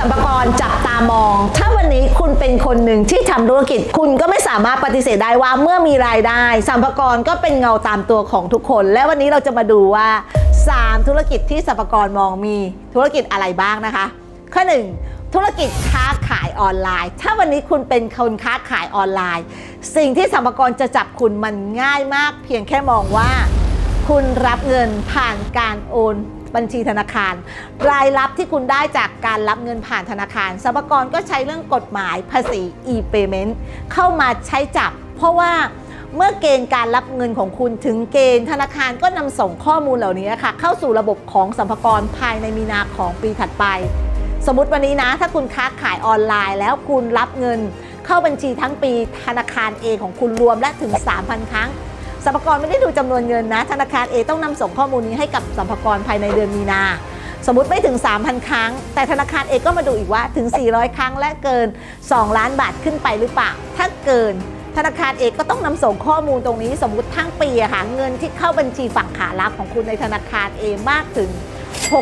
สัมภารจับตามอง ถ้าวันนี้คุณเป็นคนหนึ่งที่ทำธุรกิจ คุณก็ไม่สามารถปฏิเสธได้ว่าเมื่อมีรายได้สัมภารก็เป็นเงาตามตัวของทุกคน และวันนี้เราจะมาดูว่า 3 ธุรกิจที่สัมภารมองมีธุรกิจอะไรบ้างนะคะ ข้อหนึ่งธุรกิจค้าขายออนไลน์ ถ้าวันนี้คุณเป็นคนค้าขายออนไลน์ สิ่งที่สัมภารจะจับคุณมันง่ายมาก เพียงแค่มองว่า คุณรับเงินผ่านการโอน บัญชีธนาคาร รายรับที่คุณได้จากการรับเงินผ่านธนาคารสรรพากรก็ใช้เรื่องกฎหมายภาษี e-payment เข้ามาใช้จับ เพราะว่าเมื่อเกณฑ์การรับเงินของคุณถึงเกณฑ์ธนาคารก็นำส่งข้อมูลเหล่านี้ค่ะ เข้าสู่ระบบของสัมภากรภายในมีนาของปีถัดไป สมมติวันนี้นะ ถ้าคุณค้าขายออนไลน์ แล้วคุณรับเงิน เข้าบัญชีทั้งปีธนาคาร A ของคุณรวมและถึง 3,000 ครั้ง สัมภากรไม่ได้ดูจำนวนเงินนะ ธนาคาร A ต้องนำส่งข้อมูลนี้ให้กับสัมภากรภายในเดือนมีนา สมมติไม่ถึง 3,000 ครั้ง แต่ธนาคาร A ก็มาดูอีกว่าถึง 400 ครั้งและเกิน 2 ล้านบาทขึ้นไปหรือเปล่า ถ้าเกินธนาคารเอก็ต้องนำส่งข้อมูลตรงนี้สมมติทั้งปีอะค่ะเงินที่เข้าบัญชีฝั่งขารับของคุณในธนาคารเอมากถึง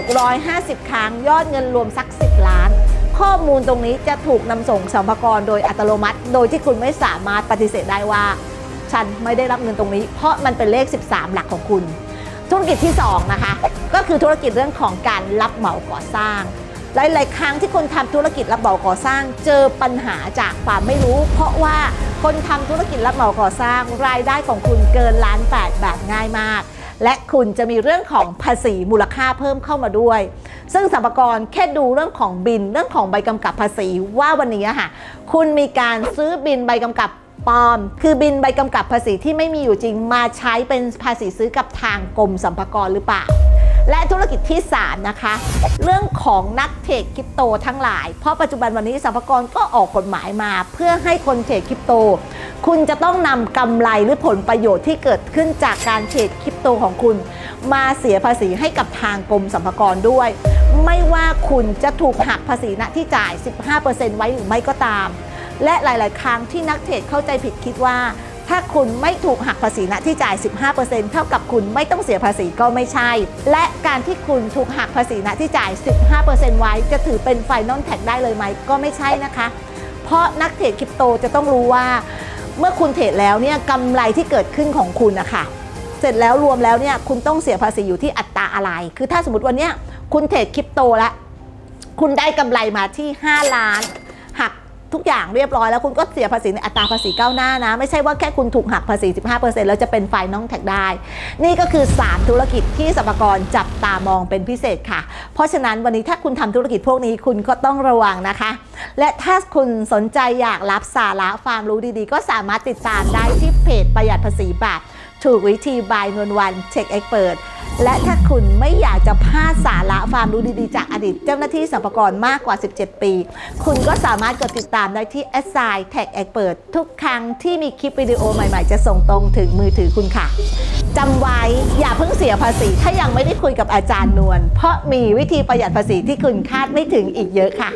650 ครั้ง ยอดเงินรวมสัก 10 ล้าน ข้อมูลตรงนี้จะถูกนำส่งสัมภากรโดยอัตโนมัติ โดยที่คุณไม่สามารถปฏิเสธได้ว่า ฉันไม่ได้รับเงินตรงนี้ เพราะมันเป็นเลข 13 หลักของคุณ ธุรกิจที่2นะคะก็คือธุรกิจเรื่องของการรับเหมาก่อสร้าง หลาย ๆ ครั้งที่คนทำธุรกิจรับเหมาก่อสร้าง เจอปัญหาจากความไม่รู้ เพราะว่าคนทำธุรกิจรับเหมาก่อสร้าง รายได้ของคุณเกินล้านแปดแบบง่ายมาก และคุณจะมีเรื่องของภาษีมูลค่าเพิ่มเข้ามาด้วย ซึ่งสรรพากรแค่ดูเรื่องของบินเรื่องของใบกำกับภาษีว่าวันนี้ค่ะคุณมีการซื้อบินใบกำกับ ปลอม คือบินใบกำกับภาษีที่ไม่มีอยู่จริงมาใช้เป็นภาษีซื้อกับทางกรมสรรพากรหรือเปล่าและธุรกิจที่ 3 นะคะ เรื่องของนักเทรดคริปโตทั้งหลาย เพราะปัจจุบันวันนี้สรรพากรก็ออกกฎหมายมา เพื่อให้คนเทรดคริปโต คุณจะต้องนำกำไรหรือผลประโยชน์ที่เกิดขึ้นจากการเทรดคริปโตของคุณ มาเสียภาษีให้กับทางกรมสรรพากรด้วย ไม่ว่าคุณจะถูกหักภาษีณที่จ่าย 15%ไว้หรือไม่ก็ตาม และหลาย ๆ ครั้งที่นักเทรดเข้าใจผิดคิดว่า ถ้าคุณไม่ถูกหักภาษีณที่จ่าย 15%เท่ากับคุณไม่ต้องเสียภาษีก็ไม่ใช่ และการที่คุณถูกหักภาษีณที่จ่าย 15%ไว้จะถือเป็นไฟนอลแท็กได้เลยไหมก็ไม่ใช่นะคะ เพราะนักเทรดคริปโตจะต้องรู้ว่า เมื่อคุณเทรดแล้วเนี่ยกำไรที่เกิดขึ้นของคุณนะคะเสร็จแล้วรวมแล้วเนี่ยคุณต้องเสียภาษีอยู่ที่อัตราอะไร คือถ้าสมมติวันเนี้ยคุณเทรดคริปโตแล้วคุณได้กำไรมาที่ 5 ล้าน ทุกอย่างเรียบร้อยแล้วคุณก็เสียภาษีในอัตราภาษีก้าวหน้านะ ไม่ใช่ว่าแค่คุณถูกหักภาษี 15%แล้วจะเป็นไฟน้องแท็กได้ นี่ก็คือ 3 ธุรกิจที่สรรพากรจับตามองเป็นพิเศษค่ะ เพราะฉะนั้นวันนี้ถ้าคุณทำธุรกิจพวกนี้คุณก็ต้องระวังนะคะ และถ้าคุณสนใจอยากรับสาระความรู้ดีๆ ก็สามารถติดตามได้ที่เพจประหยัดภาษีแบบ ถูกวิธีบายนวลวันเช็คเอ็กเปิดและถ้าคุณไม่อยากจะพลาดสาระความรู้ดีๆ จากอดีตเจ้าหน้าที่สรรพากรมากกว่า 17 ปี คุณก็สามารถกดติดตามได้ที่ s อ i Tag Expert ทุกครั้งที่มีคลิปวิดีโอใหม่ๆ จะส่งตรงถึงมือถือคุณค่ะจำไว้อย่าเพิ่งเสียภาษี ถ้ายังไม่ได้คุยกับอาจารย์นวลเพราะมีวิธีประหยัดภาษีที่คุณคาดไม่ถึงอีกเยอะค่ะ